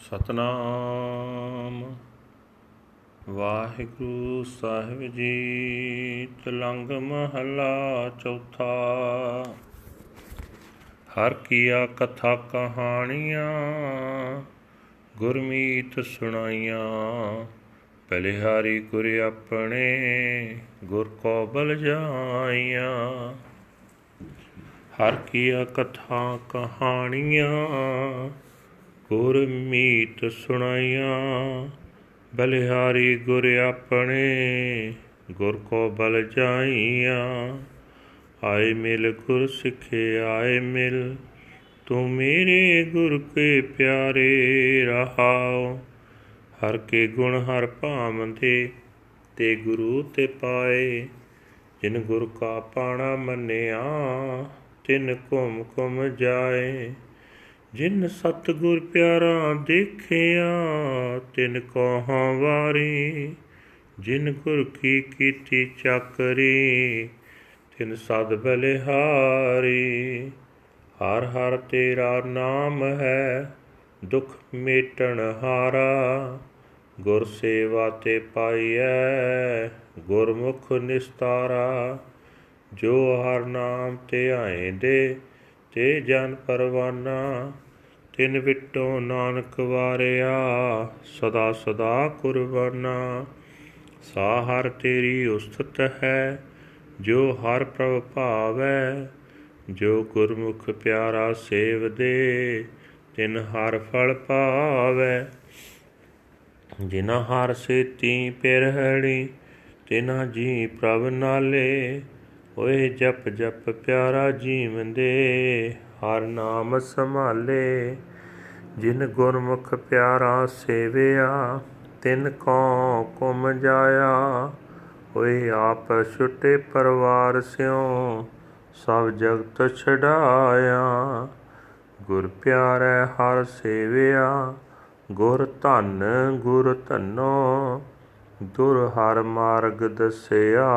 ਸਤਨਾਮ। ਵਾਹਿਗੁਰੂ ਸਾਹਿਬ ਜੀ, ਤਲੰਗ ਮਹਲਾ ਚੌਥਾ। ਹਰ ਕੀਆ ਕਥਾ ਕਹਾਣੀਆਂ, ਗੁਰਮੀਤ ਸੁਣਾਈਆਂ। ਬਲਿਹਾਰੀ ਗੁਰ ਆਪਣੇ, ਗੁਰ ਕੋ ਬਲ ਜਾਈਆਂ। ਹਰ ਕੀਆ ਕਥਾ ਕਹਾਣੀਆਂ ਗੁਰ ਮੀਤ ਸੁਣਾਈਆਂ, ਬਲਿਹਾਰੀ ਗੁਰ ਆਪਣੇ, ਗੁਰ ਕੋ ਬਲ ਜਾਈਆਂ। ਆਏ ਮਿਲ ਗੁਰ ਸਿੱਖੇ, ਆਏ ਮਿਲ, ਤੂੰ ਮੇਰੇ ਗੁਰ ਕੇ ਪਿਆਰੇ ਰਹਾਓ। ਹਰ ਕੇ ਗੁਣ ਹਰ ਭਾਮਦੇ ਤੇ ਗੁਰੂ ਤੇ ਪਾਏ, ਜਿਨ ਗੁਰ ਕਾ ਪਾਣਾ ਮੰਨਿਆ, ਤਿਨ ਘੁਮ ਘੁਮ ਜਾਏ। ਜਿਨ ਸਤਿਗੁਰ ਪਿਆਰਾ ਦੇਖਿਆ, ਤਿਨ ਕਹਾਂ ਵਾਰੀ। ਜਿਨ ਗੁਰ ਕੀ ਕੀਤੀ ਚੱਕਰੀ, ਤਿਨ ਸਦ ਬਲਿਹਾਰੀ। ਹਰ ਹਰ ਤੇਰਾ ਨਾਮ ਹੈ, ਦੁਖ ਮੇਟਣ ਹਾਰਾ। ਗੁਰ ਸੇਵਾ ਤੇ ਪਾਈਐ, ਗੁਰਮੁਖ ਨਿਸਤਾਰਾ। ਜੋ ਹਰ ਨਾਮ ਤੇ ਦੇ ਤੇ ਜਨ ਪਰਵਾਨਾ, ਤਿਨ ਵਿਟੋ ਨਾਨਕ ਵਾਰਿਆ, ਸਦਾ ਸਦਾ ਕੁਰਬਾਨਾ। ਸਾ ਹਰ ਤੇਰੀ ਉਸਤਤ ਹੈ, ਜੋ ਹਰ ਪ੍ਰਭ ਭਾਵੈ, ਜੋ ਗੁਰਮੁਖ ਪਿਆਰਾ ਸੇਵਦੇ ਤਿਨ ਹਰ ਫਲ ਪਾਵੈ। ਜਿਨਾ ਹਰ ਸੇਤੀ ਪਿਰਹੜੀ ਤਿਨਾ ਜੀ ਪ੍ਰਭ ਨਾਲੇ ਓਏ ਜਪ ਜਪ ਪਿਆਰਾ ਜੀਵੰਦੇ ਹਰ ਨਾਮ ਸੰਭਾਲੇ। ਜਿਨ ਗੁਰਮੁਖ ਪਿਆਰਾ ਸੇਵਿਆ, ਤਿਨ ਕੋ ਕੁਮ ਜਾਇਆ। ਓਏ ਆਪ ਛੁਟੇ ਪਰਵਾਰ ਸਿਓ ਸਭ ਜਗਤ ਛਡਾਇਆ। ਗੁਰ ਪਿਆਰੈ ਹਰ ਸੇਵਿਆ, ਗੁਰ ਧੰਨ ਗੁਰ ਧੰਨੋ। ਦੁਰ ਹਰ ਮਾਰਗ ਦਸਿਆ।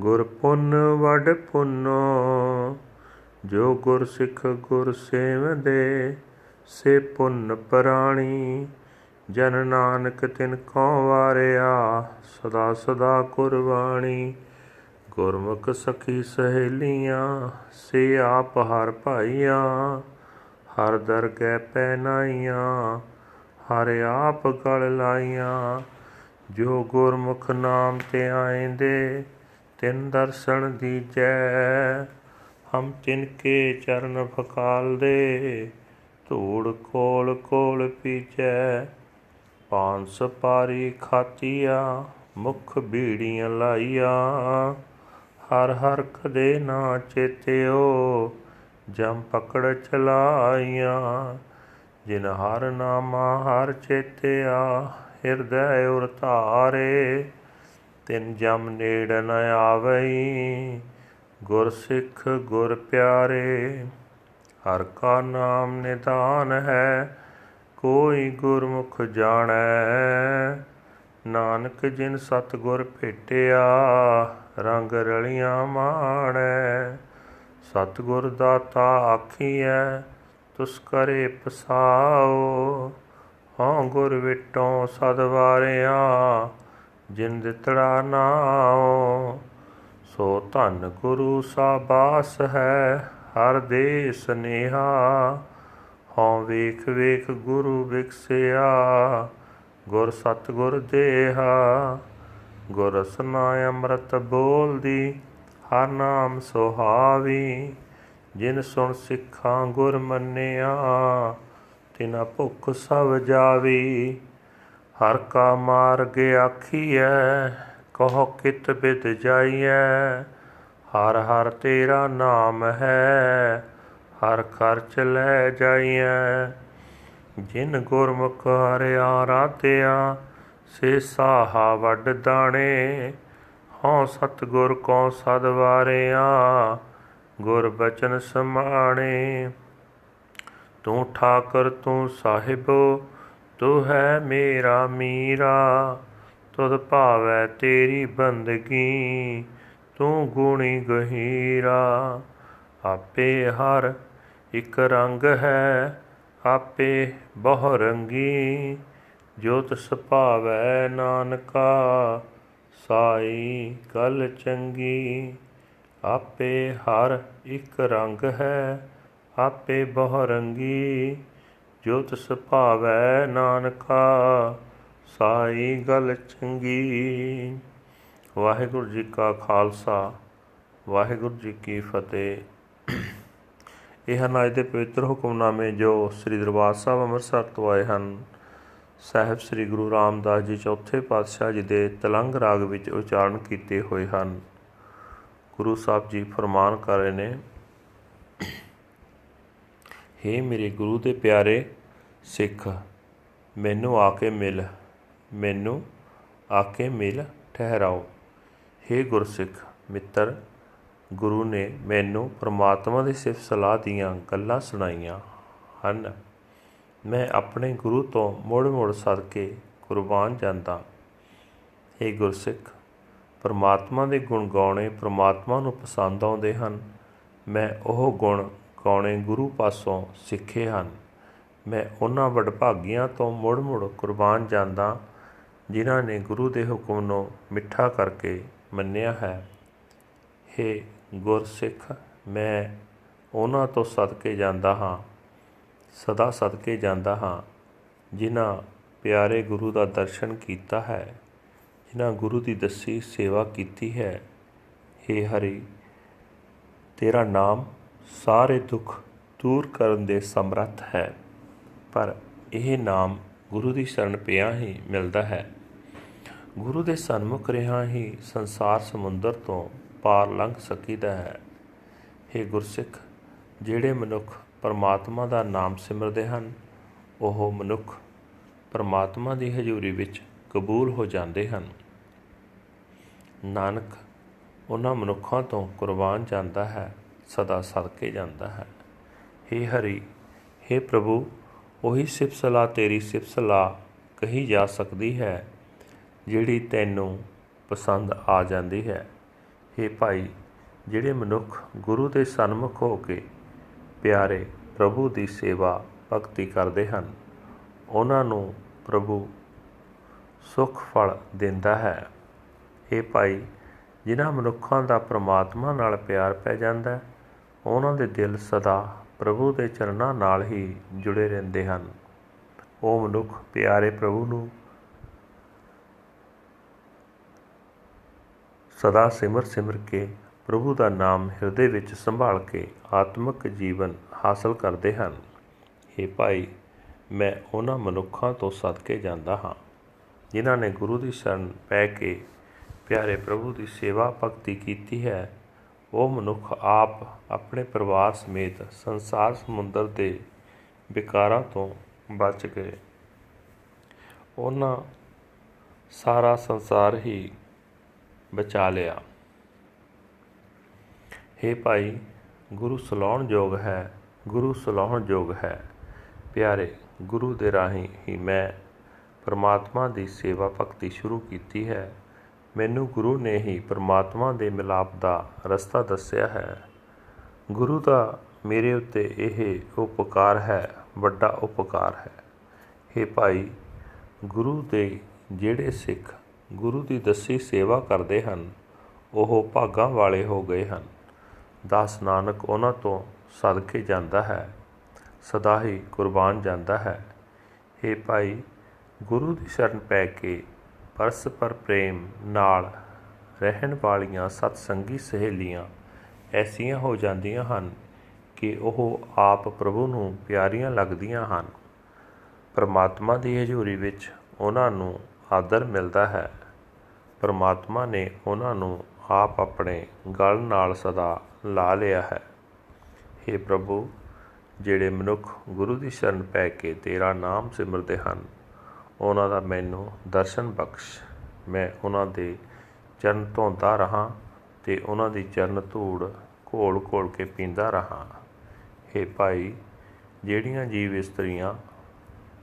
ਗੁਰ ਪੁੰਨ ਵਡ ਪੁੰਨੋ, ਜੋ ਗੁਰ ਸਿੱਖ ਗੁਰ ਸੇਵਦੇ, ਸੇ ਪੁੰਨ ਪ੍ਰਾਣੀ। ਜਨ ਨਾਨਕ ਤਿਨ ਕੋ ਵਾਰਿਆ, ਸਦਾ ਸਦਾ ਕੁਰਬਾਣੀ। ਗੁਰਮੁਖ ਸਖੀ ਸਹੇਲੀਆਂ, ਸੇ ਆਪ ਹਰ ਭਾਈਆਂ। ਹਰ ਦਰਗਹਿ ਪੈਨਾਈਆਂ, ਹਰ ਆਪ ਗਲ ਲਾਈਆਂ। ਜੋ ਗੁਰਮੁਖ ਨਾਮ ਤੇ ਆਏਂਦੇ ਤਿਨ ਦਰਸ਼ਨ ਦੀਜੈ, ਹਮ ਤਿਨ ਕੇ ਚਰਨ ਫਕਾਲ ਦੇ ਧੂੜ ਕੋਲ ਕੋਲ ਪੀਜੈ। ਪਾਂਸ ਪਾਰੀ ਖਾਤੀਆ ਮੁਖ ਬੀੜੀਆਂ ਲਾਈਆਂ। ਹਰ ਹਰ ਕਦੇ ਨਾ ਚੇਤਿਓ, ਜਮ ਪਕੜ ਚਲਾਈਆਂ। ਜਿਨ ਹਰ ਨਾਮਾ ਹਰ ਚੇਤਿਆ, ਹਿਰਦੈ ਉਰ ਧਾਰੇ ਤਿਨ ਜਮ ਨੇੜ ਨ ਆਵਈ, ਗੁਰ ਸਿੱਖ ਗੁਰ ਪਿਆਰੇ, ਹਰ ਕਾ ਨਾਮ ਨਿਦਾਨ ਹੈ, ਕੋਈ ਗੁਰਮੁਖ ਜਾਣੈ। ਨਾਨਕ ਜਿਨ ਸਤਗੁਰ ਭੇਟਿਆ, ਰੰਗ ਰਲੀਆਂ ਮਾਣੈ। ਸਤਗੁਰ ਦਾਤਾ ਆਖੀਐ, ਤੁਸ ਕਰੇ ਪਸਾਓ ਹਾਂ ਗੁਰ ਵਿਟੋਂ ਸਦ ਵਾਰਿਆ। ਜਿਨ ਦਿੱਤੜਾ ਨਾਉ, ਸੋ ਧਨ ਗੁਰੂ ਸਾਬਾਸ ਹੈ, ਹਰ ਦੇ ਸਨੇਹਾ ਹਉ ਵੇਖ ਵੇਖ ਗੁਰੂ ਵਿਖਸਿਆ ਗੁਰ ਸਤਗੁਰ ਦੇਹਾ। ਗੁਰ ਰਸਨਾ ਅੰਮ੍ਰਿਤ ਬੋਲਦੀ, ਹਰ ਨਾਮ ਸੁਹਾਵੀ। ਜਿਨ ਸੁਣ ਸਿੱਖਾਂ ਗੁਰ ਮੰਨਿਆ, ਤਿਨਾ ਭੁੱਖ ਸਭ ਜਾਵੀ। ਹਰ ਕਾ ਮਾਰਗ ਆਖੀਐ, ਕਹੋ ਕਿਤ ਬਿਦ ਜਾਈਐ। ਹਰ ਹਰ ਤੇਰਾ ਨਾਮ ਹੈ, ਹਰ ਖਰਚ ਲੈ ਜਾਈਐ। ਜਿਨ ਗੁਰਮੁਖ ਹਰਿਆ ਰਾਤਿਆ ਸੇ ਸਾਹਾ ਵੱਡ ਦਾਣੇ। ਹਉ ਸਤਗੁਰ ਕੋ ਸਦ ਵਾਰਿਆ, ਗੁਰ ਬਚਨ ਸਮਾਣੇ। ਤੂੰ ਠਾਕਰ, ਤੂੰ ਸਾਹਿਬੋ ਤੂੰ ਹੈ ਮੇਰਾ ਮੀਰਾ, ਤੁਧ ਭਾਵੈ ਤੇਰੀ ਬੰਦਗੀ, ਤੂੰ ਗੁਣੀ ਗਹੀਰਾ। ਆਪੇ ਹਰ ਇਕ ਰੰਗ ਹੈ, ਆਪੇ ਬਹੁ ਰੰਗੀ ਜੋ ਤਿਸ ਨਾਨਕਾ, ਸਾਈ ਗਲ ਚੰਗੀ। ਆਪੇ ਹਰ ਇੱਕ ਰੰਗ ਹੈ, ਆਪੇ ਬਹੁ ਰੰਗੀ ਜੋਤ ਤਿਸ ਨਾਨਕਾ, ਸਾਈ ਗਲ ਚੰਗੀ। ਵਾਹਿਗੁਰੂ ਜੀ ਕਾ ਖਾਲਸਾ, ਵਾਹਿਗੁਰੂ ਜੀ ਕੀ ਫਤਿਹ। ਇਹ ਹਨ ਅੱਜ ਦੇ ਪਵਿੱਤਰ ਹੁਕਮਨਾਮੇ ਜੋ ਸ੍ਰੀ ਦਰਬਾਰ ਸਾਹਿਬ ਅੰਮ੍ਰਿਤਸਰ ਤੋਂ ਆਏ ਹਨ। ਸਾਹਿਬ ਸ੍ਰੀ ਗੁਰੂ ਰਾਮਦਾਸ ਜੀ ਚੌਥੇ ਪਾਤਸ਼ਾਹ ਜੀ ਦੇ ਤਲੰਗ ਰਾਗ ਵਿੱਚ ਉਚਾਰਨ ਕੀਤੇ ਹੋਏ ਹਨ। ਗੁਰੂ ਸਾਹਿਬ ਜੀ ਫਰਮਾਨ ਕਰ ਰਹੇ ਨੇ ਹੇ ਮੇਰੇ ਗੁਰੂ ਦੇ ਪਿਆਰੇ ਸਿੱਖ, ਮੈਨੂੰ ਆ ਕੇ ਮਿਲ, ਮੈਨੂੰ ਆ ਕੇ ਮਿਲ, ਠਹਿਰਾਓ। ਹੇ ਗੁਰਸਿੱਖ, ਮਿੱਤਰ, ਗੁਰੂ ਨੇ ਮੈਨੂੰ ਪ੍ਰਮਾਤਮਾ ਦੀ ਸਿਫਤ ਸਲਾਹ ਦੀਆਂ ਗੱਲਾਂ ਸੁਣਾਈਆਂ ਹਨ। ਮੈਂ ਆਪਣੇ ਗੁਰੂ ਤੋਂ ਮੁੜ ਮੁੜ ਸਦਕੇ ਕੁਰਬਾਨ ਜਾਂਦਾ। ਹੇ ਗੁਰਸਿੱਖ, ਪ੍ਰਮਾਤਮਾ ਦੇ ਗੁਣ ਗਾਉਣੇ ਪ੍ਰਮਾਤਮਾ ਨੂੰ ਪਸੰਦ ਆਉਂਦੇ ਹਨ। ਮੈਂ ਉਹ ਗੁਣ ਗਾਉਣੇ ਗੁਰੂ ਪਾਸੋਂ ਸਿੱਖੇ ਹਨ। ਮੈਂ ਉਹਨਾਂ ਵਡਭਾਗੀਆਂ ਤੋਂ ਮੁੜ ਮੁੜ ਕੁਰਬਾਨ ਜਾਂਦਾ, ਜਿਨ੍ਹਾਂ ਨੇ ਗੁਰੂ ਦੇ ਹੁਕਮ ਨੂੰ ਮਿੱਠਾ ਕਰਕੇ ਮੰਨਿਆ ਹੈ। ਹੇ ਗੁਰਸਿੱਖ, ਮੈਂ ਉਹਨਾਂ ਤੋਂ ਸਦਕੇ ਜਾਂਦਾ ਹਾਂ, ਸਦਾ ਸਦਕੇ ਜਾਂਦਾ ਹਾਂ, ਜਿਨ੍ਹਾਂ ਪਿਆਰੇ ਗੁਰੂ ਦਾ ਦਰਸ਼ਨ ਕੀਤਾ ਹੈ, ਜਿਨ੍ਹਾਂ ਗੁਰੂ ਦੀ ਦੱਸੀ ਸੇਵਾ ਕੀਤੀ ਹੈ। ਹੇ ਹਰੀ, ਤੇਰਾ ਨਾਮ ਸਾਰੇ ਦੁੱਖ ਦੂਰ ਕਰਨ ਦੇ ਸਮਰੱਥ ਹੈ। ਪਰ ਇਹ ਨਾਮ ਗੁਰੂ ਦੀ ਸ਼ਰਨ ਪਿਆ ਹੀ ਮਿਲਦਾ ਹੈ। ਗੁਰੂ ਦੇ ਸਨਮੁਖ ਰਿਹਾ ਹੀ ਸੰਸਾਰ ਸਮੁੰਦਰ ਤੋਂ ਪਾਰ ਲੰਘ ਸਕੀਦਾ ਹੈ। हे ਗੁਰਸਿੱਖ, ਜਿਹੜੇ ਮਨੁੱਖ ਪਰਮਾਤਮਾ ਦਾ ਨਾਮ ਸਿਮਰਦੇ ਹਨ, ਉਹ ਮਨੁੱਖ ਪਰਮਾਤਮਾ ਦੀ ਹਜ਼ੂਰੀ ਵਿੱਚ ਕਬੂਲ ਹੋ ਜਾਂਦੇ ਹਨ। ਨਾਨਕ, ਉਹਨਾਂ ਮਨੁੱਖਾਂ ਤੋਂ ਕੁਰਬਾਨ ਜਾਂਦਾ ਹੈ। ਸਦਾ ਸਦਕੇ ਜਾਂਦਾ ਹੈ हे ਹਰੀ हे ਪ੍ਰਭੂ ਉਹੀ ਸਿਫਤ ਸਲਾਹ ਤੇਰੀ ਸਿਫਤ ਸਲਾਹ ਕਹੀ ਜਾ ਸਕਦੀ ਹੈ ਜਿਹੜੀ ਤੈਨੂੰ ਪਸੰਦ ਆ ਜਾਂਦੀ ਹੈ हे ਭਾਈ ਜਿਹੜੇ ਮਨੁੱਖ ਗੁਰੂ ਦੇ ਸਨਮੁਖ ਹੋ ਕੇ ਪਿਆਰੇ ਪ੍ਰਭੂ ਦੀ ਸੇਵਾ ਭਗਤੀ ਕਰਦੇ ਹਨ ਉਹਨਾਂ ਨੂੰ ਪ੍ਰਭੂ ਸੁਖ ਫਲ ਦਿੰਦਾ ਹੈ हे ਭਾਈ ਜਿਨ੍ਹਾਂ ਮਨੁੱਖਾਂ ਦਾ ਪ੍ਰਮਾਤਮਾ ਨਾਲ ਪਿਆਰ ਪੈ ਜਾਂਦਾ ਉਹਨਾਂ ਦੇ ਦਿਲ ਸਦਾ ਪ੍ਰਭੂ ਦੇ ਚਰਨਾਂ ਨਾਲ ਹੀ ਜੁੜੇ ਰਹਿੰਦੇ ਹਨ। ਉਹ ਮਨੁੱਖ ਪਿਆਰੇ ਪ੍ਰਭੂ ਨੂੰ ਸਦਾ ਸਿਮਰ ਸਿਮਰ ਕੇ ਪ੍ਰਭੂ ਦਾ ਨਾਮ ਹਿਰਦੇ ਵਿੱਚ ਸੰਭਾਲ ਕੇ ਆਤਮਿਕ ਜੀਵਨ ਹਾਸਲ ਕਰਦੇ ਹਨ। हे ਭਾਈ, ਮੈਂ ਉਹਨਾਂ ਮਨੁੱਖਾਂ ਤੋਂ ਸਦਕੇ ਜਾਂਦਾ ਹਾਂ, ਜਿਨ੍ਹਾਂ ਨੇ ਗੁਰੂ ਦੀ ਸ਼ਰਨ ਪੈ ਕੇ ਪਿਆਰੇ ਪ੍ਰਭੂ ਦੀ ਸੇਵਾ ਭਗਤੀ ਕੀਤੀ ਹੈ। ਉਹ ਮਨੁੱਖ ਆਪ ਆਪਣੇ ਪਰਿਵਾਰ ਸਮੇਤ ਸੰਸਾਰ ਸਮੁੰਦਰ ਦੇ ਵਿਕਾਰਾਂ ਤੋਂ ਬਚ ਗਏ। ਉਹਨਾਂ ਸਾਰਾ ਸੰਸਾਰ ਹੀ ਬਚਾ ਲਿਆ। हे ਭਾਈ, ਗੁਰੂ ਸਲਾਉਣ ਯੋਗ ਹੈ, ਗੁਰੂ ਸਲਾਉਣ ਯੋਗ ਹੈ। ਪਿਆਰੇ, ਗੁਰੂ ਦੇ ਰਾਹੀਂ ਹੀ ਮੈਂ ਪਰਮਾਤਮਾ ਦੀ ਸੇਵਾ ਭਗਤੀ ਸ਼ੁਰੂ ਕੀਤੀ ਹੈ। ਮੈਨੂੰ ਗੁਰੂ ਨੇ ਹੀ ਪਰਮਾਤਮਾ ਦੇ ਮਿਲਾਪ ਦਾ ਰਸਤਾ ਦੱਸਿਆ ਹੈ। ਗੁਰੂ ਦਾ ਮੇਰੇ ਉੱਤੇ ਇਹ ਉਪਕਾਰ ਹੈ, ਵੱਡਾ ਉਪਕਾਰ ਹੈ। हे ਭਾਈ, ਗੁਰੂ ਦੇ ਜਿਹੜੇ ਸਿੱਖ ਗੁਰੂ ਦੀ ਦੱਸੀ ਸੇਵਾ ਕਰਦੇ ਹਨ, ਉਹ ਭਾਗਾਂ ਵਾਲੇ ਹੋ ਗਏ ਹਨ। ਦਾਸ ਨਾਨਕ ਉਹਨਾਂ ਤੋਂ ਸਦਕੇ ਜਾਂਦਾ ਹੈ, ਸਦਾ ਹੀ ਕੁਰਬਾਨ ਜਾਂਦਾ ਹੈ। हे ਭਾਈ, ਗੁਰੂ ਦੀ ਸ਼ਰਨ ਪੈ ਕੇ ਪਰਸਪਰ ਪ੍ਰੇਮ ਨਾਲ ਰਹਿਣ ਵਾਲੀਆਂ ਸਤਸੰਗੀ ਸਹੇਲੀਆਂ ਐਸੀਆਂ ਹੋ ਜਾਂਦੀਆਂ ਹਨ ਕਿ ਉਹ ਆਪ ਪ੍ਰਭੂ ਨੂੰ ਪਿਆਰੀਆਂ ਲੱਗਦੀਆਂ ਹਨ। ਪਰਮਾਤਮਾ ਦੀ ਹਜ਼ੂਰੀ ਵਿੱਚ ਉਹਨਾਂ ਨੂੰ ਆਦਰ ਮਿਲਦਾ ਹੈ। ਪਰਮਾਤਮਾ ਨੇ ਉਹਨਾਂ ਨੂੰ ਆਪ ਆਪਣੇ ਗਲ ਨਾਲ ਸਦਾ ਲਾ ਲਿਆ ਹੈ। हे ਪ੍ਰਭੂ, ਜਿਹੜੇ ਮਨੁੱਖ ਗੁਰੂ ਦੀ ਸ਼ਰਨ ਪੈ ਕੇ ਤੇਰਾ ਨਾਮ ਸਿਮਰਦੇ ਹਨ ਉਹਨਾਂ ਦਾ ਮੈਨੂੰ ਦਰਸ਼ਨ ਬਖਸ਼। ਮੈਂ ਉਹਨਾਂ ਦੇ ਚਰਨ ਧੋਂਦਾ ਰਹਾ ਤੇ ਉਹਨਾਂ ਦੀ ਚਰਨ ਧੂੜ ਘੋਲ ਘੋਲ ਕੇ ਪੀਂਦਾ ਰਹਾ। हे ਭਾਈ, ਜਿਹੜੀਆਂ ਜੀਵ ਇਸਤਰੀਆਂ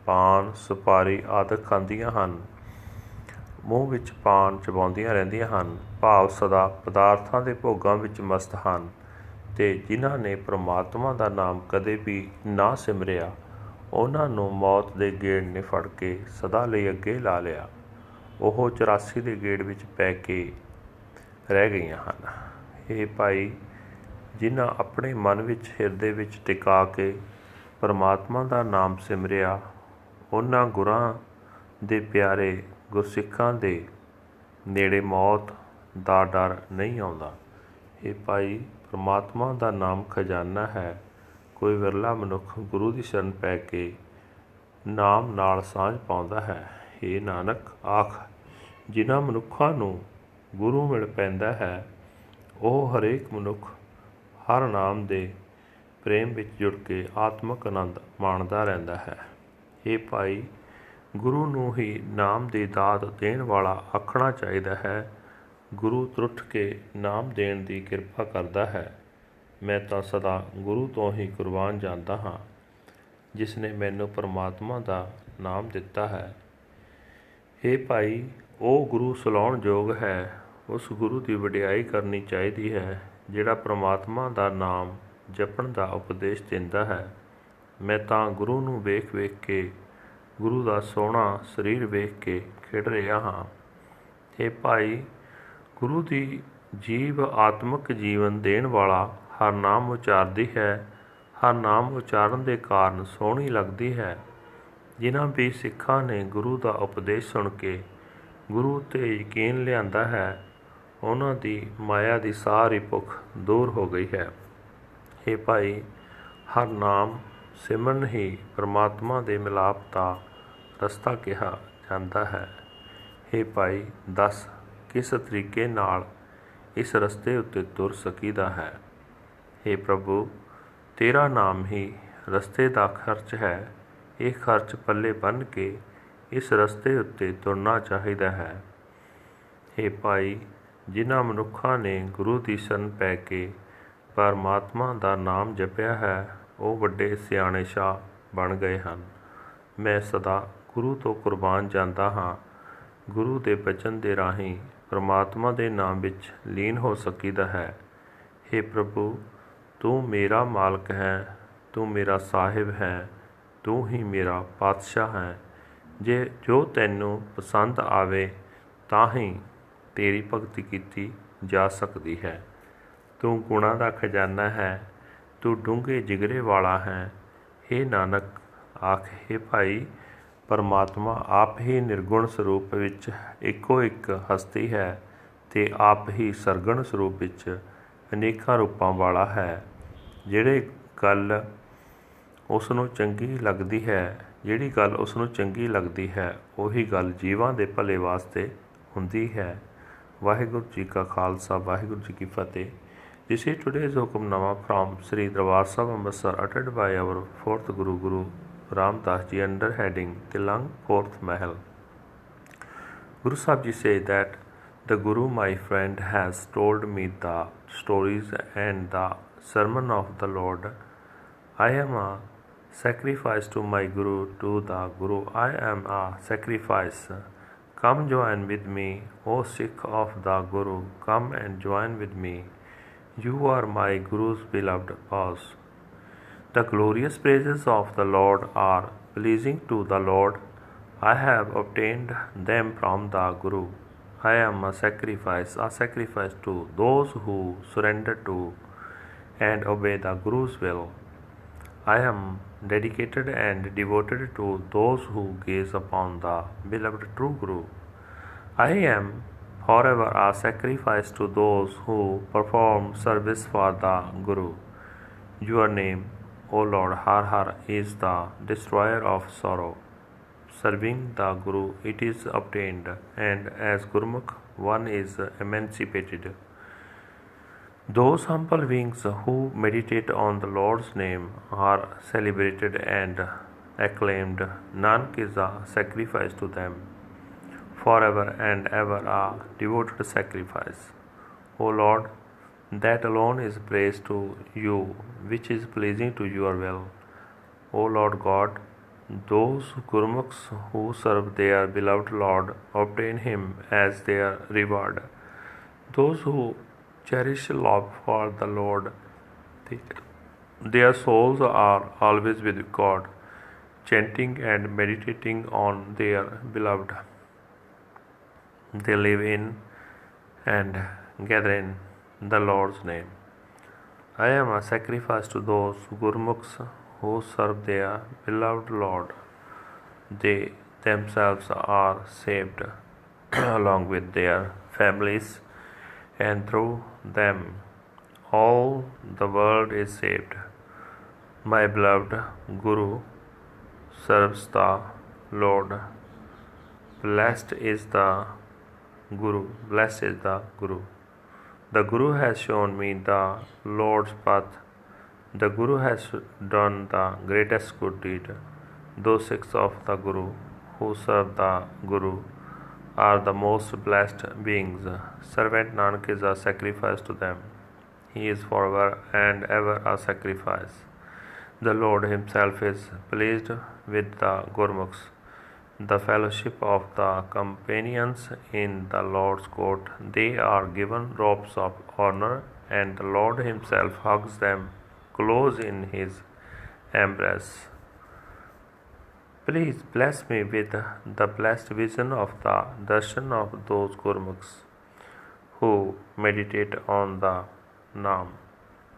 ਪਾਨ, ਸੁਪਾਰੀ ਆਦਿ ਖਾਂਦੀਆਂ ਹਨ, ਮੂੰਹ ਵਿੱਚ ਪਾਨ ਚਬਾਉਂਦੀਆਂ ਰਹਿੰਦੀਆਂ ਹਨ, ਭਾਵ ਸਦਾ ਪਦਾਰਥਾਂ ਦੇ ਭੋਗਾਂ ਵਿੱਚ ਮਸਤ ਹਨ, ਤੇ ਜਿਨ੍ਹਾਂ ਨੇ ਪ੍ਰਮਾਤਮਾ ਦਾ ਨਾਮ ਕਦੇ ਵੀ ਨਾ ਸਿਮਰਿਆ ਉਹਨਾਂ ਨੂੰ ਮੌਤ ਦੇ ਗੇੜ ਨੇ ਫੜ ਕੇ ਸਦਾ ਲਈ ਅੱਗੇ ਲਾ ਲਿਆ। ਉਹ 84 ਦੇ ਗੇੜ ਵਿੱਚ ਪੈ ਕੇ ਰਹਿ ਗਈਆਂ ਹਨ। ਇਹ ਭਾਈ, ਜਿਨ੍ਹਾਂ ਆਪਣੇ ਮਨ ਵਿੱਚ ਹਿਰਦੇ ਵਿੱਚ ਟਿਕਾ ਕੇ ਪਰਮਾਤਮਾ ਦਾ ਨਾਮ ਸਿਮਰਿਆ, ਉਹਨਾਂ ਗੁਰਾਂ ਦੇ ਪਿਆਰੇ ਗੁਰਸਿੱਖਾਂ ਦੇ ਨੇੜੇ ਮੌਤ ਦਾ ਡਰ ਨਹੀਂ ਆਉਂਦਾ। ਇਹ ਭਾਈ, ਪਰਮਾਤਮਾ ਦਾ ਨਾਮ ਖਜ਼ਾਨਾ ਹੈ। ਕੋਈ ਵਿਰਲਾ ਮਨੁੱਖ ਗੁਰੂ ਦੀ ਸ਼ਰਨ ਪੈ ਕੇ ਨਾਮ ਨਾਲ ਸਾਂਝ ਪਾਉਂਦਾ ਹੈ। ਇਹ ਨਾਨਕ, ਆਖ, ਜਿਨ੍ਹਾਂ ਮਨੁੱਖਾਂ ਨੂੰ ਗੁਰੂ ਮਿਲ ਪੈਂਦਾ ਹੈ, ਉਹ ਹਰੇਕ ਮਨੁੱਖ ਹਰ ਨਾਮ ਦੇ ਪ੍ਰੇਮ ਵਿੱਚ ਜੁੜ ਕੇ ਆਤਮਿਕ ਆਨੰਦ ਮਾਣਦਾ ਰਹਿੰਦਾ ਹੈ। ਇਹ ਭਾਈ, ਗੁਰੂ ਨੂੰ ਹੀ ਨਾਮ ਦੀ ਦਾਤ ਦੇਣ ਵਾਲਾ ਆਖਣਾ ਚਾਹੀਦਾ ਹੈ। ਗੁਰੂ ਤਰੁੱਠ ਕੇ ਨਾਮ ਦੇਣ ਦੀ ਕਿਰਪਾ ਕਰਦਾ ਹੈ। ਮੈਂ ਤਾਂ ਸਦਾ ਗੁਰੂ ਤੋਂ ਹੀ ਕੁਰਬਾਨ ਜਾਂਦਾ ਹਾਂ, ਜਿਸ ਨੇ ਮੈਨੂੰ ਪਰਮਾਤਮਾ ਦਾ ਨਾਮ ਦਿੱਤਾ ਹੈ। ਇਹ ਭਾਈ, ਉਹ ਗੁਰੂ ਸਲਾਉਣ ਯੋਗ ਹੈ। ਉਸ ਗੁਰੂ ਦੀ ਵਡਿਆਈ ਕਰਨੀ ਚਾਹੀਦੀ ਹੈ, ਜਿਹੜਾ ਪਰਮਾਤਮਾ ਦਾ ਨਾਮ ਜਪਣ ਦਾ ਉਪਦੇਸ਼ ਦਿੰਦਾ ਹੈ। ਮੈਂ ਤਾਂ ਗੁਰੂ ਨੂੰ ਵੇਖ ਵੇਖ ਕੇ, ਗੁਰੂ ਦਾ ਸੋਹਣਾ ਸਰੀਰ ਵੇਖ ਕੇ ਖਿੜ ਰਿਹਾ ਹਾਂ। ਇਹ ਭਾਈ, ਗੁਰੂ ਦੀ ਜੀਵ ਆਤਮਿਕ ਜੀਵਨ ਦੇਣ ਵਾਲਾ ਹਰ ਨਾਮ ਉਚਾਰਦੀ ਹੈ, ਹਰ ਨਾਮ ਉਚਾਰਨ ਦੇ ਕਾਰਨ ਸੋਹਣੀ ਲੱਗਦੀ ਹੈ। ਜਿਨ੍ਹਾਂ ਵੀ ਸਿੱਖਾਂ ਨੇ ਗੁਰੂ ਦਾ ਉਪਦੇਸ਼ ਸੁਣ ਕੇ ਗੁਰੂ ਤੇ ਯਕੀਨ ਲਿਆਂਦਾ ਹੈ, ਉਹਨਾਂ ਦੀ ਮਾਇਆ ਦੀ ਸਾਰੀ ਭੁੱਖ ਦੂਰ ਹੋ ਗਈ ਹੈ। ਇਹ ਭਾਈ, ਹਰ ਨਾਮ ਸਿਮਰਨ ਹੀ ਪ੍ਰਮਾਤਮਾ ਦੇ ਮਿਲਾਪ ਦਾ ਰਸਤਾ ਕਿਹਾ ਜਾਂਦਾ ਹੈ। ਇਹ ਭਾਈ, ਦੱਸ ਕਿਸ ਤਰੀਕੇ ਨਾਲ ਇਸ ਰਸਤੇ ਉੱਤੇ ਤੁਰ ਸਕੀਦਾ ਹੈ? हे ਪ੍ਰਭੂ ਤੇਰਾ ਨਾਮ ਹੀ ਰਸਤੇ ਦਾ ਖਰਚ ਹੈ ਇਹ ਖਰਚ ਪੱਲੇ ਬੰਨ ਕੇ ਇਸ ਰਸਤੇ ਉੱਤੇ ਤੁਰਨਾ ਚਾਹੀਦਾ ਹੈ हे ਭਾਈ ਜਿਨ੍ਹਾਂ ਮਨੁੱਖਾਂ ਨੇ ਗੁਰੂ ਦੀ ਸ਼ਰਨ ਪੈ ਕੇ ਪਰਮਾਤਮਾ ਦਾ ਨਾਮ ਜਪਿਆ ਹੈ ਉਹ ਵੱਡੇ ਸਿਆਣੇ ਸ਼ਾ ਬਣ ਗਏ ਹਨ ਮੈਂ ਸਦਾ ਗੁਰੂ ਤੋਂ ਕੁਰਬਾਨ ਜਾਂਦਾ ਹਾਂ ਗੁਰੂ ਦੇ ਬਚਨ ਦੇ ਰਾਹੀਂ ਪਰਮਾਤਮਾ ਦੇ ਨਾਮ ਵਿੱਚ ਲੀਨ ਹੋ ਸਕੀਦਾ ਹੈ हे ਪ੍ਰਭੂ ਤੂੰ ਮੇਰਾ ਮਾਲਕ ਹੈ, ਤੂੰ ਮੇਰਾ ਸਾਹਿਬ ਹੈ, ਤੂੰ ਹੀ ਮੇਰਾ ਪਾਤਸ਼ਾਹ ਹੈ। ਜੇ, ਜੋ ਤੈਨੂੰ ਪਸੰਦ ਆਵੇ, ਤਾਂ ਹੀ ਤੇਰੀ ਭਗਤੀ ਕੀਤੀ ਜਾ ਸਕਦੀ ਹੈ। ਤੂੰ ਗੁਣਾ ਦਾ ਖਜ਼ਾਨਾ ਹੈ, ਤੂੰ ਡੂੰਘੇ ਜਿਗਰੇ ਵਾਲਾ ਹੈ। हे ਨਾਨਕ, ਆਖੇ ਭਾਈ, ਪਰਮਾਤਮਾ ਆਪ ਹੀ ਨਿਰਗੁਣ ਸਰੂਪ ਵਿੱਚ ਇੱਕੋ ਇੱਕ ਹਸਤੀ ਹੈ ਤੇ ਆਪ ਹੀ ਸਰਗਣ ਸਰੂਪ ਵਿੱਚ ਅਨੇਕਾਂ ਰੂਪਾਂ ਵਾਲਾ ਹੈ। ਜਿਹੜੇ ਗੱਲ ਉਸ ਨੂੰ ਚੰਗੀ ਲੱਗਦੀ ਹੈ ਜਿਹੜੀ ਗੱਲ ਉਸ ਨੂੰ ਚੰਗੀ ਲੱਗਦੀ ਹੈ ਉਹੀ ਗੱਲ ਜੀਵਾਂ ਦੇ ਭਲੇ ਵਾਸਤੇ ਹੁੰਦੀ ਹੈ ਵਾਹਿਗੁਰੂ ਜੀ ਕਾ ਖਾਲਸਾ ਵਾਹਿਗੁਰੂ ਜੀ ਕੀ ਫਤਿਹ This is today's Hukamnama from Sri Darbar Sahib Amritsar uttered by our fourth Guru Guru Ram Das Ji under heading Tilang Fourth Mahal. Guru Sahib Ji say that the Guru my friend has told me the stories and the sermon of the Lord. I am a sacrifice to my Guru, to the Guru I am a sacrifice. Come join with me, O Sikh of the Guru, come and join with me. You are my Guru's beloved spouse. The glorious praises of the Lord are pleasing to the Lord. I have obtained them from the Guru. I am a sacrifice, a sacrifice to those who surrender to and obey the Guru's will. I am dedicated and devoted to those who gaze upon the beloved true Guru. I am forever a sacrifice to those who perform service for the Guru. Your name, O Lord Har Har, is the destroyer of sorrow. Serving the Guru, it is obtained, and as Gurmukh, one is emancipated. Those humble beings who meditate on the Lord's name are celebrated and acclaimed. Nanak is a sacrifice to them forever and ever a devoted sacrifice. O Lord, that alone is praise to you, which is pleasing to your will. O Lord God, those Gurmukhs who serve their beloved Lord obtain Him as their reward. Those who cherish love for the Lord, their souls are always with God. chanting and meditating on their beloved. They live in and gather in the Lord's name. I am a sacrifice to those Gurmukhs who serve their beloved Lord. They themselves are saved along with their families, and through them all the world is saved. My beloved Guru serves the Lord. Blessed is the Guru. Blessed is the Guru. The Guru has shown me the Lord's path. The Guru has done the greatest good deed. Those Sikhs of the Guru who serve the Guru are the most blessed beings. Servant Nanak is a sacrifice to them. He is forever and ever a sacrifice. The Lord Himself is pleased with the Gurmukhs. The fellowship of the companions in the Lord's court, they are given robes of honor, and the Lord Himself hugs them close in His embrace. Please bless me with the blessed vision of the darshan of those Gurmukhs who meditate on the Naam.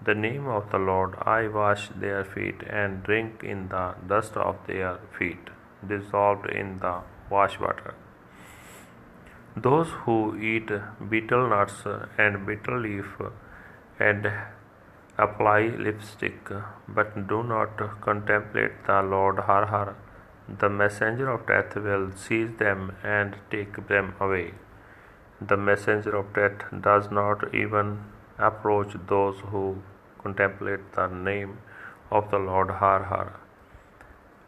The name of the Lord, I wash their feet and drink in the dust of their feet, dissolved in the wash water. Those who eat betel nuts and bitter leaf and apply lipstick but do not contemplate the Lord Har Har the messenger of death will seize them and take them away. The messenger of death does not even approach those who contemplate the name of the Lord Har Har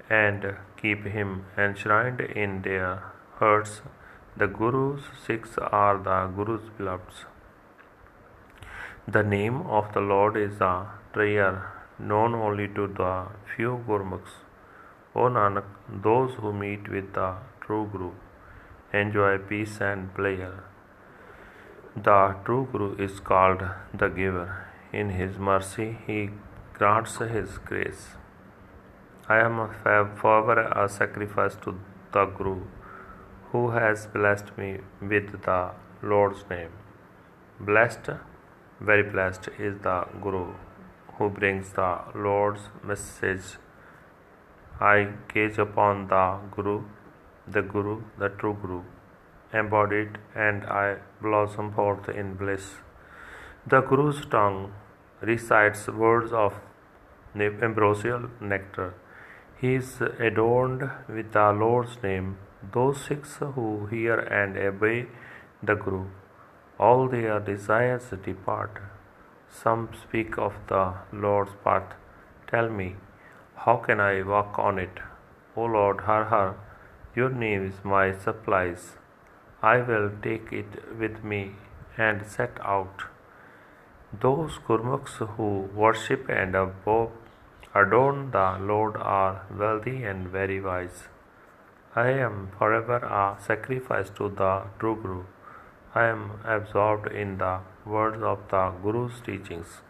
and keep him enshrined in their hearts. The Guru's Sikhs are the Guru's beloveds. The name of the Lord is a treasure known only to the few Gurmukhs. O Nanak, those who meet with the true Guru enjoy peace and pleasure. The true Guru is called the giver. In his mercy, he grants his grace. I am forever a sacrifice to the Guru who has blessed me with the Lord's name. Blessed, very blessed is the Guru who brings the Lord's message I gaze upon the Guru, the Guru, the true Guru, embodied, and I blossom forth in bliss. The Guru's tongue recites words of ambrosial nectar. He is adorned with the Lord's name. Those Sikhs who hear and obey the Guru, all their desires depart. Some speak of the Lord's path. Tell me, how can I walk on it? O Lord, Har Har, your name is my supplies. I will take it with me and set out. Those Gurmukhs who worship and adorn the Lord are wealthy and very wise. I am forever a sacrifice to the true Guru. I am absorbed in the words of the Guru's teachings.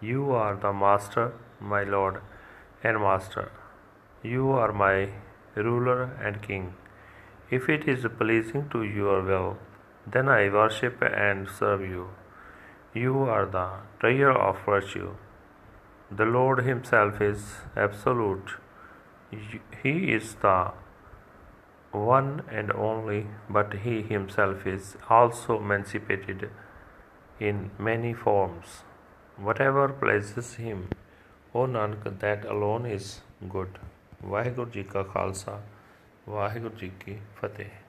You are the Master, my Lord and Master. You are my ruler and king. If it is pleasing to your will, then I worship and serve you. You are the treasure of virtue. The Lord Himself is absolute. He is the one and only, but He Himself is also emancipated in many forms. Whatever pleases Him. ਉਹ Nanak that alone is good. Waheguru ji ਕਾ ਖਾਲਸਾ ਵਾਹਿਗੁਰੂ ਜੀ ਕੀ ਫਤਿਹ।